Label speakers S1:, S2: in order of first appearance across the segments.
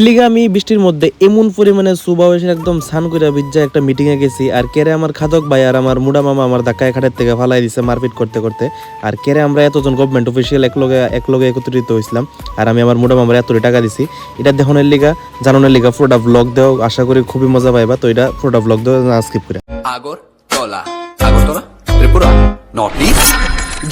S1: কিলিগা আমি বৃষ্টির মধ্যে এমন পরিমাণে সুবাবেশের একদম সান করে বিজ্জা একটা মিটিং এ গেছি, আর কেরে আমার খাদক ভাই আর আমার মুডা মামা আমার ধাক্কায় খাটের থেকে ফালাই দিছে মারপিট করতে করতে। আর কেরে আমরা এতজন গভর্নমেন্ট অফিসিয়াল এক লগে এক লগে একত্রিত হয়েছিলাম আর আমি আমার মুডা মামার এত টাকা দিছি। এটা দেখনের লিগা, জানানোর লিগা পুরোটা ব্লগ দেও, আশা করি খুবই মজা পাইবা, তো এটা পুরোটা ব্লগ দেও, না স্কিপ করে।
S2: আগরতলা। আগরতলা? ত্রিপুরা নর্থ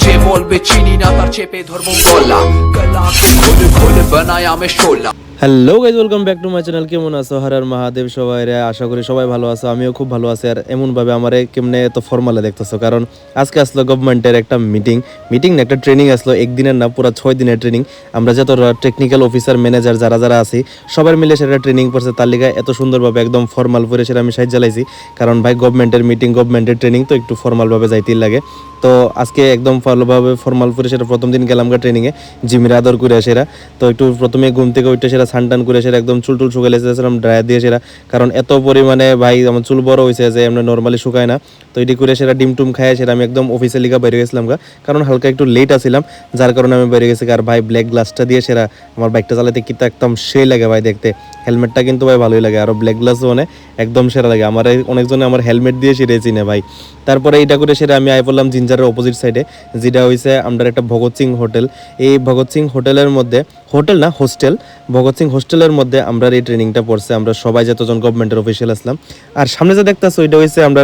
S2: যে বলবে চিনি না তার চেপে ধরবো গলা। গলাকে খুলে খুলে বানায় আমি শোলা
S1: hello guys welcome back to my channel কেমন আছো? হরার মহাদেব সবাই রে, আশা করি সবাই ভালো আছো, আমিও খুব ভালো আছি। আর এমন ভাবে আমারে কেমনে এত ফর্মালে দেখতেছো? কারণ আজকে আসলো গভর্নমেন্টের একটা মিটিং মিটিং না, একটা ট্রেনিং আসলো। একদিনের না, পুরো ছয় দিনের ট্রেনিং আমরা যত টেকনিক্যাল অফিসার ম্যানেজার যারা যারা আছি সবার মিলে সেটা ট্রেনিং করছে। তার লিগে এত সুন্দরভাবে একদম ফর্মাল করে সেটা আমি সাহায্য জ্বালাইছি। কারণ ভাই গভর্নমেন্টের মিটিং গভর্নমেন্টের ট্রেনিং তো একটু ফর্মালভাবে যাইতেই লাগে। তো আজকে একদম ভালোভাবে ফর্মাল করে সেটা প্রথম দিন গেলাম গা ট্রেনিংয়ে জিমির আদর করে সেরা। তো একটু প্রথমে ঘুম থেকে উঠে সেটা সানটান করে সেটা একদম চুল টুল শুকাইলে সেরকম ড্রায়ার দিয়ে সেটা কারণ এত পরিমাণে ভাই আমার চুল বড় হয়েছে যে আমরা নর্মালি শুকায় না। তো এটি করে সেটা ডিম টুম খায় সেটা আমি একদম অফিসে লিগা বেরিয়ে গেছিলাম গা। কারণ হালকা একটু লেট আসছিলাম যার কারণে আমি বেরিয়ে গেছি আর ভাই ব্ল্যাক গ্লাসটা দিয়ে সেরা, আমার বাইকটা চালাতে কিন্তু একদম সেই লাগে ভাই দেখতে। হেলমেটটা কিন্তু ভাই ভালোই লাগে, আর ব্ল্যাক গ্লাস মানে একদম সেরা লাগে। আমার অনেকজনে আমার হেলমেট দিয়ে সেরেছি না ভাই। তারপরে এটা করে সেটা আমি আই বললাম জিঞ্জারের অপোজিট সাইডে যেটা হয়েছে আমরা একটা ভগৎ সিং হোটেল। এই ভগৎ সিং হোটেলের মধ্যে হোটেল না, হোস্টেল। ভগৎ সিং হোস্টেলের মধ্যে আমরা এই ট্রেনিংটা পড়ছে, আমরা সবাই যতজন গভর্নমেন্টের অফিসিয়াল আসলাম। আর সামনে যে দেখতেছো ওইটা হয়েছে আমরা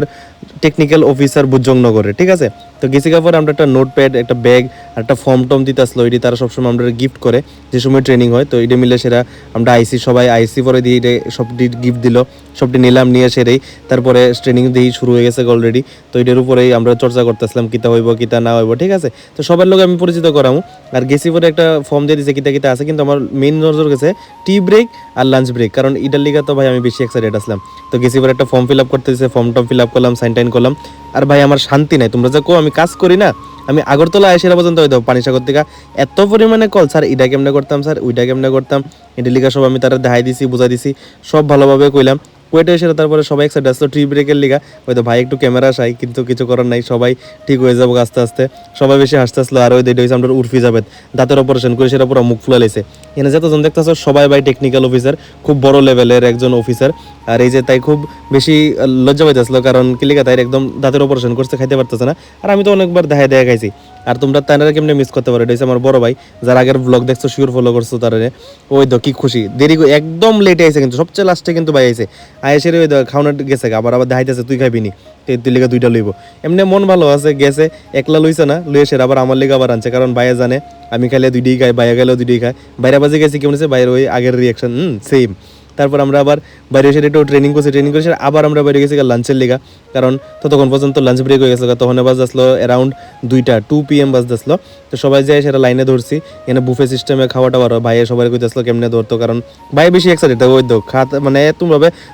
S1: টেকনিক্যাল অফিসার বুজংনগরে ঠিক আছে? তো গেছি কাপড় আমরা একটা নোটপ্যাড একটা ব্যাগ একটা ফর্ম টম দিতে আসলো। এটি তারা সবসময় আমরা গিফট করে। যে সময় ট্রেনিং হয়, তো এটা মিলে সেরা আমরা আইসি, সবাই আইসি পরে দিয়ে এটা সবটি গিফট দিল। সবটি নিলাম, নিয়ে সেরেই তারপরে ট্রেনিং দিয়েই শুরু হয়ে গেছে অলরেডি তো এটার উপরেই আমরা চর্চা করতেছিলাম, কিতা হইব, কিতা না হইব, ঠিক আছে? তো সবার লোক আমি পরিচিত করামু। আর গেছি পরে একটা ফর্ম দিয়ে দিছে, কিতা কিতা আছে, কিন্তু আমার মেইন নজর গেছে টি ব্রেক আর লাঞ্চ ব্রেক কারণ এটার লিগা তো ভাই আমি বেশি এক্সাইটেড আসলাম। তো গেছি পরে একটা ফর্ম ফিল আপ করতে দিছে ফর্ম টম ফিল আপ করলাম সাইন টাইন করলাম। আর ভাই, আমার শান্তি নাই। তোমরা যে কো আমি কাজ করি না। আমি আগরতলা এসে পর্যন্ত হয়তো পানিসাগর থেকে। এত পরিমাণে কল, স্যার, এটা কেমনে করতাম, স্যার? ওইটা কেমনে করতাম? এটা লিখা সব আমি তারা দেখাই দিছি, বুঝাই দিছি। সব ভালোভাবে কইলাম। ওয়েটে এসে তারপরে সবাই একসাথে আসলো ট্রি ব্রেকের লিগা। হয়তো ভাই একটু ক্যামেরা সাই কিন্তু কিছু করার নাই, সবাই ঠিক হয়ে যাব আস্তে আস্তে। সবাই বেশি হাসতে আসলো, আর ওই হয়েছে আমরা উর্ফি যাবেদ দাঁতের অপারেশন করে সেটা পুরো মুখ ফুলা লেছে এখানে যতজন দেখতেছ, সবাই ভাই টেকনিক্যাল অফিসার খুব বড় লেভেলের একজন অফিসার আর এই যে তাই খুব বেশি লজ্জা পাইতেছিল, কারণ কিলিকা তাই একদম দাঁতের অপারেশন করছে, খাইতে পারতেছে না। আর আমি তো অনেকবার দেখায় দেখা খাইছি। আর তোমরা তানারা কেমনে মিস করতে পারো? এটা আমার বড় ভাই, যার আগের ব্লগ দেখছ শিওর ফলো করছ তারা। ওই তো কি খুশি। দেরি একদম লেটে আইছে কিন্তু, সবচেয়ে লাস্টে কিন্তু ভাই আইছে। আইসে ওই খাওয়ানো গেছে আবার আবার দেখাইতেছে, তুই খাইবি নি। তুই লিগা দুইটা লইব। এমনি মন ভালো আছে, গেছে, একলা লইছে না, লইয়ে সে আবার আমার লিগা আবার আনছে, কারণ ভাইয়া জানে, আমি খাইলে দুইটাই খাই, ভাইয়া গেলেও দুইটাই খাই বাইরে বাজে গেছি কেমন আছে বাইরে ওই আগের রিয়াকশন হুম সেম তারপর আমরা আবার বাইরে এসে একটু ট্রেনিং করছি ট্রেনিং করছি আবার আমরা বাইরে গেছি লাঞ্চের লিগা। কারণ ততক্ষণ পর্যন্ত লাঞ্চ ব্রেক হয়ে গেছে তখন বাজ আসলো অ্যারাউন্ড দুইটা টু পি এম বাজ আসলো। তো সবাই যাই সেটা লাইনে ধরছি, এখানে বুফে সিস্টেমে খাওয়া টাওয়ার ভাইয়ে সবাই কইতে আসলো কেমনে ধরতো, কারণ ভাই বেশি এক্সাইটেড ওই তো খাত মানে তুমি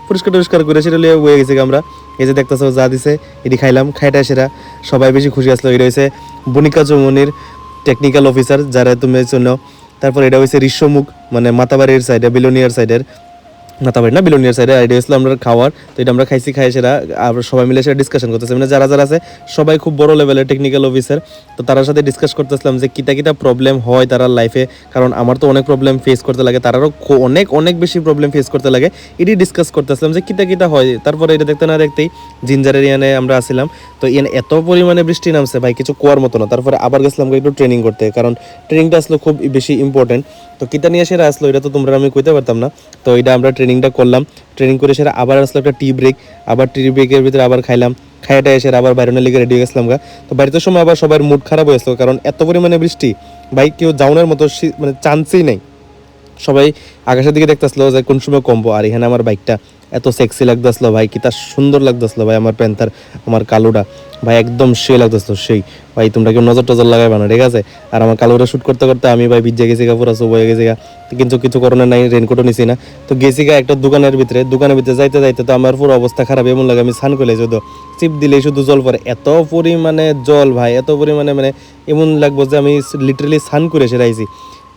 S1: পরিষ্কার টরিষ্কার করে সেটা লিয়ে হয়ে গেছি আমরা। এই যে দেখতেছো যা দিছে, এটি খাইলাম খাইটা সেরা। সবাই বেশি খুশি আসলো, এটা হয়েছে বনিকা চৌমনির টেকনিক্যাল অফিসার যারা তুমি জন্য তারপর এটা হয়েছে ঋষ্যমুখ মানে মাতাবাড়ির সাইডে বিলোনিয়ার সাইডের মাতাবাড়ি না বিলোনিয়ার সাইডে আইডিয়া হয়েছিল আমরা খাওয়ার, তো এটা আমরা খাইছি খাই সেটা, আর সবাই মিলে সেটা ডিসকাশন করতেছি। মানে যারা যারা আছে, সবাই খুব বড় লেভেলের টেকনিক্যাল অফিসার তো তার সাথে ডিসকাস করতেছিলাম যে কিতা কিতা প্রবলেম হয় তারা লাইফে কারণ আমার তো অনেক প্রবলেম ফেস করতে লাগে, তারারও অনেক অনেক বেশি প্রবলেম ফেস করতে লাগে। এটি ডিসকাস করতেছিলাম যে কিতা কিতা হয়, তারপরে এটা দেখতে না দেখতেই জিঞ্জারের ইয়ানে আমরা আসছিলাম তো ইয়ানে এত পরিমাণে বৃষ্টি নামছে ভাই, কিছু কোয়ার মতো না, তারপরে আবার গেছিলাম একটু ট্রেনিং করতে, কারণ ট্রেনিংটা আসলো খুব বেশি ইম্পর্টেন্ট তো কিতা নিয়ে সেরা আসলো, এটা তো তোমরা, আমি কইতে পারতাম না। তো এটা আমরা ট্রেনিংটা করলাম। ট্রেনিং করে সেরা আবার আসলো একটা টি ব্রেক আবার টি ব্রেকের ভিতরে আবার খাইলাম। খাইটা এসে আবার বাইরে লিগে রেডি গেছিলাম গা। তো বাড়িতে সময় আবার সবার মুড খারাপ হয়েছিল কারণ এত পরিমাণে বৃষ্টি, ভাই কেউ যাওয়ানোর মতো মানে চান্সই নেই। সবাই আকাশের দিকে দেখতেছিল যে কোন সময় কমবো, আর এখানে আমার বাইকটা এত সেক্সি লাগতেছিল ভাই, কি তার সুন্দর লাগতেছিল ভাই আমার প্যান্থার, আমার কালোটা। ভাই, একদম সেই লাগতেছিল সেই। ভাই, তোমরা কেউ নজর টজর লাগাইবা না, ঠিক আছে? আর আমার কালোটা শুট করতে করতে আমি ভাই ভিজে গেছি গা, পুরো সব গেছি গা। কিন্তু কিছু করোনা নাই রেনকোটও নিছি না। তো গেছি গা একটা দোকানের ভিতরে দোকানের ভিতরে যাইতে যাইতে তো আমার পুরো অবস্থা খারাপ, এমন লাগে আমি স্নান করলে শুধু চিপ দিলেই শুধু জল পরে এত পরিমাণে জল ভাই, এত পরিমাণে মানে এমন লাগবো যে আমি লিটারেলি স্নান করে এসে রাইছি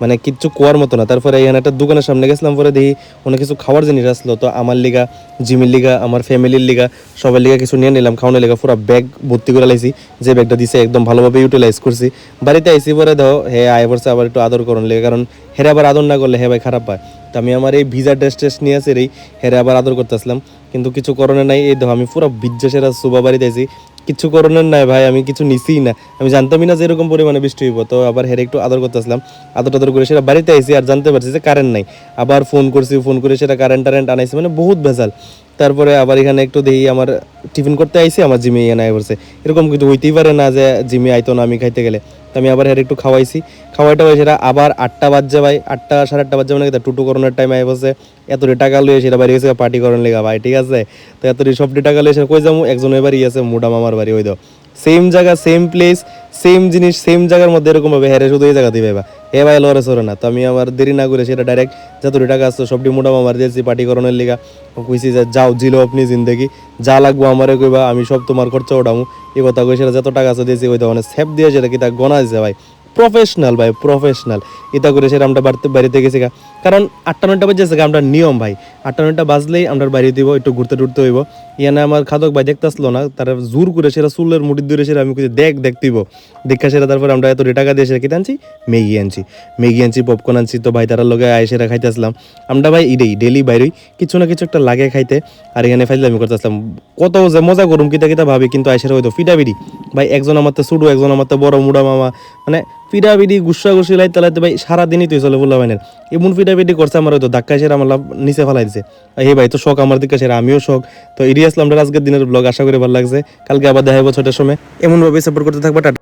S1: মানে কিচ্ছু কোয়ার মতো না। তারপরে এখানে একটা দোকানের সামনে গেছিলাম, পরে দেখি অনেক কিছু খাওয়ার জিনিস আসলো। তো আমার লিগা, জিমির লিগা, আমার ফ্যামিলির লিগা, সবার লিগা কিছু নিয়ে নিলাম, খাওয়ানোর লিগা পুরো ব্যাগ ভর্তি করে লাইছি। যে ব্যাগটা দিছে একদম ভালোভাবে ইউটিলাইজ করছি। বাড়িতে আইসি পরে দাও হে আয় পড়ছে, আবার একটু আদর করুন লেগে, কারণ হেরে আবার আদর না করলে হে ভাই খারাপ পায়। তো আমি আমার এই ভিজা টেস্ট টেস্ট নিয়ে আসে এই হেরে আবার আদর করতেছিলাম কিন্তু কিছু করণে নাই, এই দেখো আমি পুরো ভিজ্জা সেরা সুবা বাড়িতে আছি কিছু করণের নাই ভাই, আমি কিছু নিছিই না। আমি জানতামই না যে এরকম পরিমাণে বৃষ্টি হইব, তো আবার হেরে একটু আদর করতে করতেছিলাম আদর টাদর করে সেটা বাড়িতে আইসি আর জানতে পারছি যে কারেন্ট নাই। আবার ফোন করছি ফোন করে সেটা কারেন্ট টারেন্ট আনাইছি মানে বহুত ভেজাল। তারপরে আবার এখানে একটু দেখি আমার টিফিন করতে আইসি আমার জিমে আয় পড়ছে। এরকম কিছু হইতেই পারে না যে জিমে আইতো না আমি খাইতে গেলে। তো আমি আবার হের একটু খাওয়াইছি। খাওয়াইটা সেটা আবার আটটা বাজছে ভাই, আটটা সাড়ে আটটা বাজছে মানে টুটু করোনার টাইম আই বসে এতটি টাকা লইয়ে সেটা বাড়ি গেছে পার্টি করার লেগা ভাই, ঠিক আছে? তো এতটি সবটি টাকা লইয়ে সেটা কই যাব? একজনের বাড়ি আছে মুডা মামার বাড়ি, ওই সেম জায়গা সেম প্লেস সেম জিনিস সেম জায়গার মধ্যে এরকম ভাবে হেরে শুধু এই জায়গা দিবে বা হে ভাই লরে সরে না। তো আমি আবার দেরি না করে সেটা ডাইরেক্ট যতটি টাকা আসতো সবটি মোটা মামার দিয়েছি পার্টি করানোর লিগা। কইছি যে, যাও, জিলো আপনি জিন্দগি। যা লাগবো আমারে কইবা, আমি সব তোমার খরচা ওঠামু। এই কথা কই সেটা যত টাকা আছে দিয়েছি, ওই তখন স্যাপ দিয়ে সেটা কি তা গনা দিছে ভাই। প্রফেশনাল ভাই প্রফেশনাল এটা করে সেটা আমরা বাড়িতে বাড়িতে গেছি গা। কারণ আটটা নয়টা বাজে গা, আমরা নিয়ম ভাই। আটটা নয়টা বাজলেই আমরা বাইরে দিব, একটু ঘুরতে টুরতে হইব। ইয়ানে আমার খাদক ভাই দেখতে আসলো না, তারা জোর করে সেটা চুলের মুড়ি ধরে সেটা আমি কইছি, দেখ দেখতিব দেখা সেটা তারপর আমরা এত টাকা দিয়ে সেটা কিনে আনছি, ম্যাগি আনছি। ম্যাগি আনছি পপকর্ন আনছি, তো ভাই তারা লগে আয় সেটা খাইতে আসলাম। আমরা ভাই ইডেই ডেলি বাইরেই কিছু না কিছু একটা লাগে খাইতে। আর এখানে ফাইলে আমি করতে আসলাম। কত যে মজা করুম, কিতা কিতা ভাবি, কিন্তু আইসের হয়তো ফিডাবিডি। ভাই একজন আমার তো ছোটো, একজন আমার তো বড়, মুড়া মামা। মানে ফিডাবিডি, গুসা গুসি, লাইতে লাইতে ভাই সারাদিনই তুই চলে বললাম এমন পিটাপিটি করছে আমার হয়তো ধাক্কা সেরা আমার নিচে ফেলাই দিছে। এই ভাই, তো শখ আমার দিকে সেরা, আমিও শখ। তো ইরিয়া আসলাম আজকের দিনের ব্লগ, আশা করি ভালো লাগছে। কালকে আবার দেখা হব ছটার সময়। এমনভাবে সাপোর্ট করতে থাকবা, টাটা।